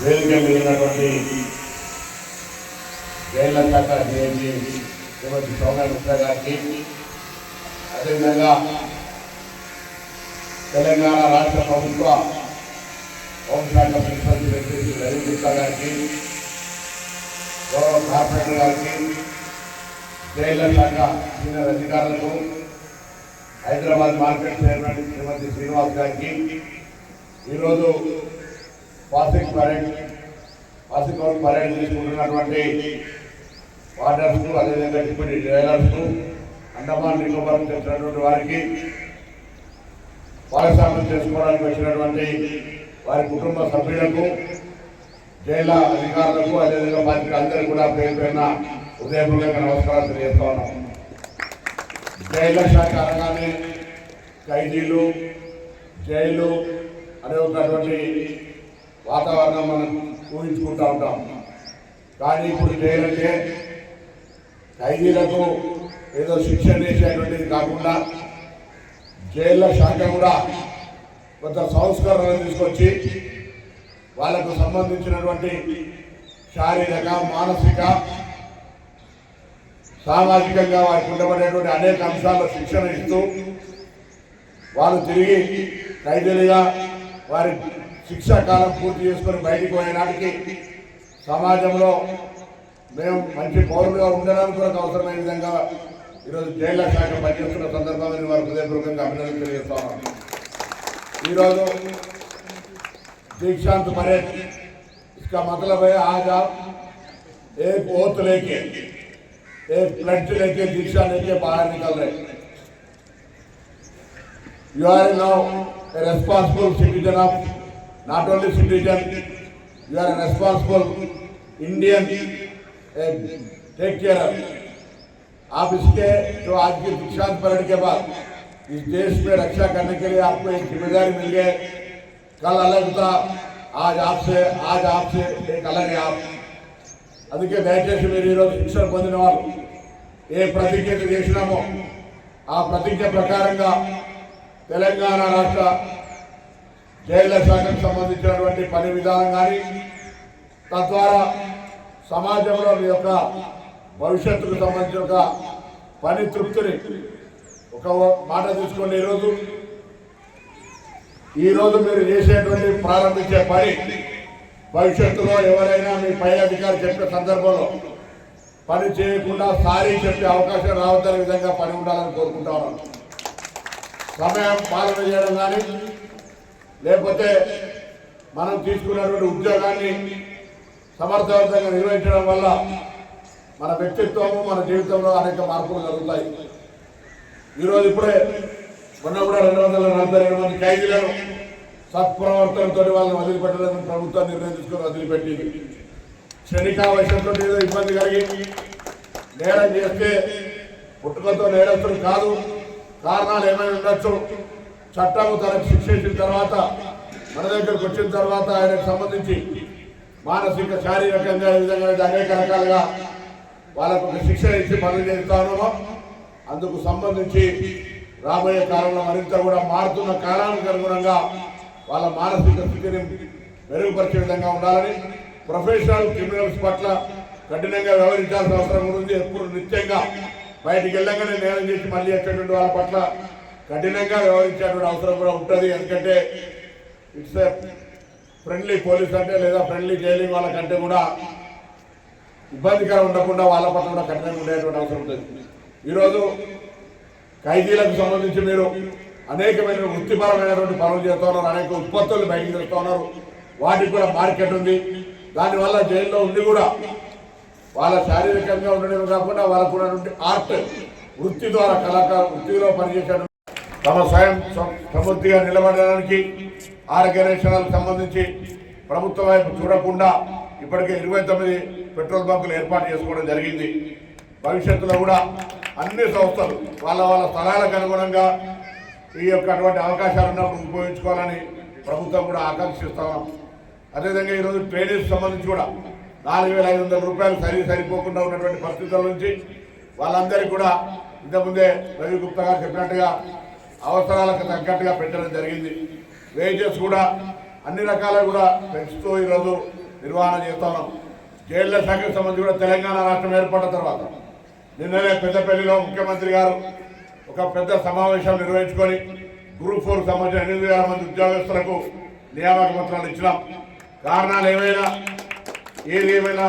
వేదిక మీద ఉన్నటువంటి జైళ్ళ శాఖ శ్రీమతి సోమయ్య గుప్తా గారికి. అదేవిధంగా తెలంగాణ రాష్ట్ర ప్రభుత్వ హోంశాఖ ప్రిన్సిపల్ సెక్రటరీ రవి గుప్తా గారికి గౌరవ కార్పొరేటర్ గారికి జైళ్ళ శాఖ సీనియర్ అధికారులకు హైదరాబాద్ మార్కెట్ చైర్మన్ శ్రీమతి శ్రీనివాస్ గారికి. ఈరోజు passing parade passing out parade తీసుకుంటున్నటువంటి వాటర్స్ అదేవిధంగా డిప్యూటీ డైలర్స్ అండమాన్ నికోబార్ చేసినటువంటి వారికి భాగస్వామ్యం చేసుకోవడానికి వచ్చినటువంటి వారి కుటుంబ సభ్యులకు జైల అధికారులకు అదేవిధంగా పార్టీ అందరికీ కూడా పేరు పేరున ఉదయపూర్వక నమస్కారాలు తెలియజేస్తా ఉన్నాం. జైల శాఖ అనగానే ఖైదీలు జైలు అనే ఒకటువంటి వాతావరణం మనం ఊహించుకుంటూ ఉంటాం. కానీ ఇప్పుడు జైలు ఖైదీలకు ఏదో శిక్షణ చేసేటువంటిది కాకుండా జైళ్ళ శాఖ కూడా కొంత సంస్కరణలు తీసుకొచ్చి వాళ్ళకు సంబంధించినటువంటి శారీరక మానసిక సామాజికంగా వారికి ఉండబడేటువంటి అనేక అంశాల్లో శిక్షణ ఇస్తూ వాళ్ళు తిరిగి ఖైదీలుగా వారి శిక్షా కాలం పూర్తి చేసుకొని బయటికి పోయినాటికి సమాజంలో మేము మంచి పౌరులుగా ఉండడానికి కూడా అవసరమైన విధంగా ఈరోజు జైళ్ళ శాఖ పనిచేస్తున్న సందర్భంగా వారి హృదయపూర్వకంగా అభినందన తెలియజేస్తాం ఈరోజు दीक्षांत परेड इसका मतलब है आज आप एक ओत लेके एक प्लेट लेके दीक्षा लेके बाहर निकल रहे you are now a responsible citizen of not only citizen you are a responsible Indian take care आप इसके जो आज की दीक्षांत परेड के बाद इस देश में रक्षा करने के लिए आपको एक जिम्मेदारी मिल गई कल अलग था आज आपसे आज आपसे एक अलग है आप అందుకే దయచేసి మీరు ఈరోజు శిక్షణ పొందిన వాళ్ళు ఏ ప్రతిజ్ఞ అయితే చేసినామో ఆ ప్రతిజ్ఞ ప్రకారంగా తెలంగాణ రాష్ట్ర జైళ్ళ శాఖకు సంబంధించినటువంటి పని విధానం కానీ తద్వారా సమాజంలో మీ యొక్క భవిష్యత్తుకు సంబంధించిన ఒక పని తృప్తిని ఒక మాట తీసుకోండి ఈరోజు. ఈ రోజు మీరు చేసేటువంటి ప్రారంభించే పని భవిష్యత్తులో ఎవరైనా మీ పై అధికారి చెప్పే సందర్భంలో పని చేయకుండా సారీ చెప్పే అవకాశం రావద్దనే విధంగా పని ఉండాలని కోరుకుంటా ఉన్నాను. సమయం పాలన చేయడం కానీ లేకపోతే మనం తీసుకున్నటువంటి ఉద్యోగాన్ని సమర్థవంతంగా నిర్వహించడం వల్ల మన వ్యక్తిత్వము మన జీవితంలో అనేక మార్పులు కలుగుతాయి ఈరోజు ఇప్పుడే మొన్న కూడా రెండు వందల నలభై రెండు మంది ఖైదీలను సత్ప్రవర్తనతో వాళ్ళని వదిలిపెట్టాలని ప్రభుత్వం నిర్ణయం తీసుకుని వదిలిపెట్టింది. క్షణికావశంతో ఏదో ఇబ్బంది కలిగి నేరం చేస్తే పుట్టుకతో నేరస్తులు కాదు. కారణాలు ఏమైనా ఉండొచ్చు? చట్టము తనకు శిక్షించిన తర్వాత మన దగ్గరకు వచ్చిన తర్వాత ఆయనకు సంబంధించి మానసిక శారీరకంగా ఈ విధంగా అనేక రకాలుగా వాళ్ళకు శిక్ష ఇచ్చి పనులు చేస్తా అందుకు సంబంధించి రాబోయే కాలంలో మరింత కూడా మారుతున్న కాలానికి అనుగుణంగా వాళ్ళ మానసిక స్థితిని మెరుగుపరిచే విధంగా ఉండాలని ప్రొఫెషనల్ క్రిమినల్స్ పట్ల కఠినంగా వ్యవహరించాల్సిన అవసరం ఉంది. ఎప్పుడు నిత్యంగా బయటికి వెళ్ళగానే నేరం చేసి మళ్ళీ వచ్చేటువంటి వాళ్ళ పట్ల కఠినంగా వ్యవహరించేటువంటి అవసరం కూడా ఉంటుంది. ఎందుకంటే ఇట్స్ ఏ ఫ్రెండ్లీ పోలీస్ అంటే లేదా ఫ్రెండ్లీ జైలింగ్ వాళ్ళకంటే కూడా ఇబ్బందికరం ఉండకుండా వాళ్ళ పట్ల కూడా కఠినంగా ఉండేటువంటి అవసరం ఉంటుంది. ఈరోజు ఖైదీలకు సంబంధించి మీరు అనేకమైన వృత్తిపరమైనటువంటి పనులు చేస్తున్నారు అనేక ఉత్పత్తులు బయటకు తెస్తున్నారు వాటికి కూడా మార్కెట్ ఉంది. దానివల్ల జైల్లో ఉండి కూడా వాళ్ళ శారీరకంగా ఉండడం కాకుండా వాళ్ళకు ఉన్నటువంటి ఆర్ట్ వృత్తి ద్వారా కళాకారు వృత్తిలో పనిచేసే తమ స్వయం సమృద్ధిగా నిలబడడానికి ఆర్గనైజేషన్లకు సంబంధించి ప్రభుత్వం వైపు చూడకుండా ఇప్పటికే ఇరవై తొమ్మిది పెట్రోల్ బంకులు ఏర్పాటు చేసుకోవడం జరిగింది. భవిష్యత్తులో కూడా అన్ని సంస్థలు వాళ్ళ వాళ్ళ స్థలాలకు అనుగుణంగా ఈ యొక్క అటువంటి అవకాశాలు ఉన్నప్పుడు ఉపయోగించుకోవాలని ప్రభుత్వం కూడా ఆకాంక్షిస్తున్నాం అదేవిధంగా ఈరోజు ట్రైనింగ్ సంబంధించి కూడా నాలుగు వేల ఐదు వందల రూపాయలు సరి సరిపోకుండా ఉన్నటువంటి పరిస్థితుల నుంచి వాళ్ళందరికీ కూడా ఇంతకుముందే రవి గుప్తా గారు చెప్పినట్టుగా అవసరాలకు తగ్గట్టుగా పెట్టడం జరిగింది. వేజెస్ కూడా అన్ని రకాల కూడా పెంచుతూ ఈరోజు నిర్వహణ చేస్తున్నాం జైళ్ళ శాఖకు సంబంధించి కూడా తెలంగాణ రాష్ట్రం ఏర్పడిన తర్వాత నిన్ననే పెద్దపల్లిలో ముఖ్యమంత్రి గారు ఒక పెద్ద సమావేశం నిర్వహించుకొని గ్రూప్ ఫోర్కి సంబంధించిన ఎనిమిది వేల మంది ఉద్యోగస్తులకు నియామక పత్రాలు ఇచ్చినాం. కారణాలు ఏమైనా ఏది ఏమైనా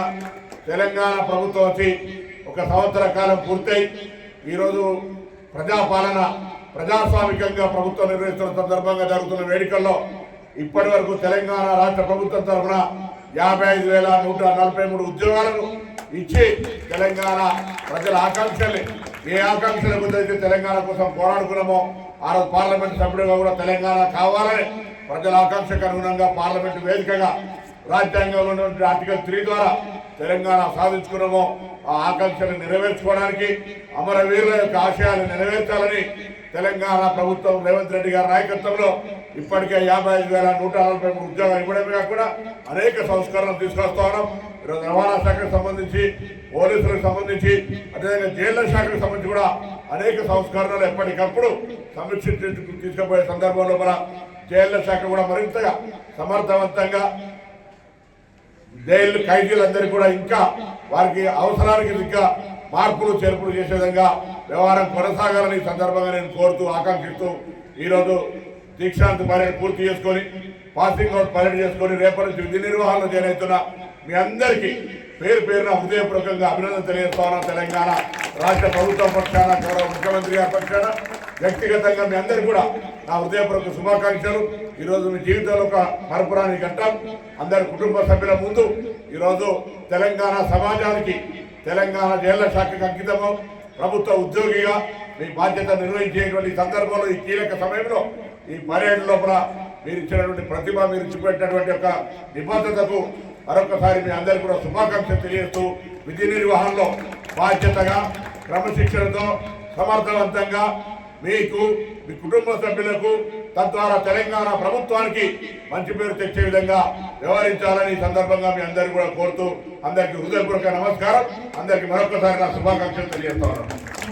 తెలంగాణ ప్రభుత్వం వచ్చి ఒక సంవత్సర కాలం పూర్తయి ఈరోజు ప్రజాపాలన ప్రజాస్వామికంగా ప్రభుత్వం నిర్వహిస్తున్న సందర్భంగా జరుగుతున్న వేడుకల్లో ఇప్పటి వరకు తెలంగాణ రాష్ట్ర ప్రభుత్వం తరఫున యాభై ఐదు వేల నూట నలభై మూడు ఉద్యోగాలను ఇచ్చి తెలంగాణ ప్రజల ఆకాంక్షల్ని ఏ ఆకాంక్షల గురించి తెలంగాణ కోసం పోరాడుకున్నామో ఆ రోజు పార్లమెంట్ సభ్యుడిగా కూడా తెలంగాణ కావాలని ప్రజల ఆకాంక్షకు అనుగుణంగా పార్లమెంట్ వేదికగా రాజ్యాంగంలో ఉన్నటువంటి ఆర్టికల్ త్రీ ద్వారా తెలంగాణ సాధించుకున్నామో. ఆ ఆకాంక్షలు నెరవేర్చుకోవడానికి అమరవీరుల యొక్క ఆశయాలు నెరవేర్చాలని తెలంగాణ ప్రభుత్వం రేవంత్ రెడ్డి గారి నాయకత్వంలో ఇప్పటికే యాభై ఐదు వేల నూట నలభై మూడు ఉద్యోగాలు ఇవ్వడమే కాకుండా అనేక సంస్కరణలు తీసుకొస్తా ఉన్నాం. ఈరోజు రవాణా శాఖకు సంబంధించి పోలీసులకు సంబంధించి అదేవిధంగా జైళ్ళ శాఖకు సంబంధించి కూడా అనేక సంస్కరణలు ఎప్పటికప్పుడు సమీక్ష తీసుకుపోయే సందర్భంలో మన జైళ్ళ శాఖ కూడా మరింతగా సమర్థవంతంగా జైలు ఖైదీలందరికీ కూడా ఇంకా వారికి అవసరానికి ఇంకా మార్పులు చేర్పులు చేసే విధంగా వ్యవహారం కొనసాగాలని సందర్భంగా నేను కోరుతూ ఆకాంక్షిస్తూ ఈరోజు దీక్షాంత్ పర్యటన పూర్తి చేసుకొని పాసింగ్ అవుట్ పర్యటన చేసుకొని రేపటి నుంచి విధి నిర్వహణలో చేరవుతున్న మీ అందరికీ పేరు పేరున హృదయపూర్వకంగా అభినందన తెలియజేస్తా తెలంగాణ రాష్ట్ర ప్రభుత్వం పక్షాన గౌరవ ముఖ్యమంత్రి గారి పక్షాన. వ్యక్తిగతంగా మీ అందరికీ కూడా నా హృదయపూర్వక శుభాకాంక్షలు. ఈరోజు మీ జీవితంలో ఒక మరపురాని ఘట్టం. అందరి కుటుంబ సభ్యుల ముందు ఈరోజు తెలంగాణ సమాజానికి తెలంగాణ జైళ్ళ శాఖకు అంకితము. ప్రభుత్వ ఉద్యోగిగా మీ బాధ్యత నిర్వహించేటువంటి సందర్భంలో ఈ కీలక సమయంలో ఈ పర్యటన లోపల మీరు ఇచ్చినటువంటి ప్రతిభ మీరు చూపెట్టినటువంటి యొక్క నిబద్ధతకు మరొకసారి మీ అందరికీ కూడా శుభాకాంక్షలు తెలియజేస్తూ విధి నిర్వహణలో బాధ్యతగా క్రమశిక్షణతో సమర్థవంతంగా మీకు మీ కుటుంబ సభ్యులకు తద్వారా తెలంగాణ ప్రభుత్వానికి మంచి పేరు తెచ్చే విధంగా వ్యవహరించాలని ఈ సందర్భంగా మీ అందరికీ కూడా కోరుతూ అందరికీ హృదయపూర్వక నమస్కారం. అందరికీ మరొకసారి నా శుభాకాంక్షలు తెలియజేస్తా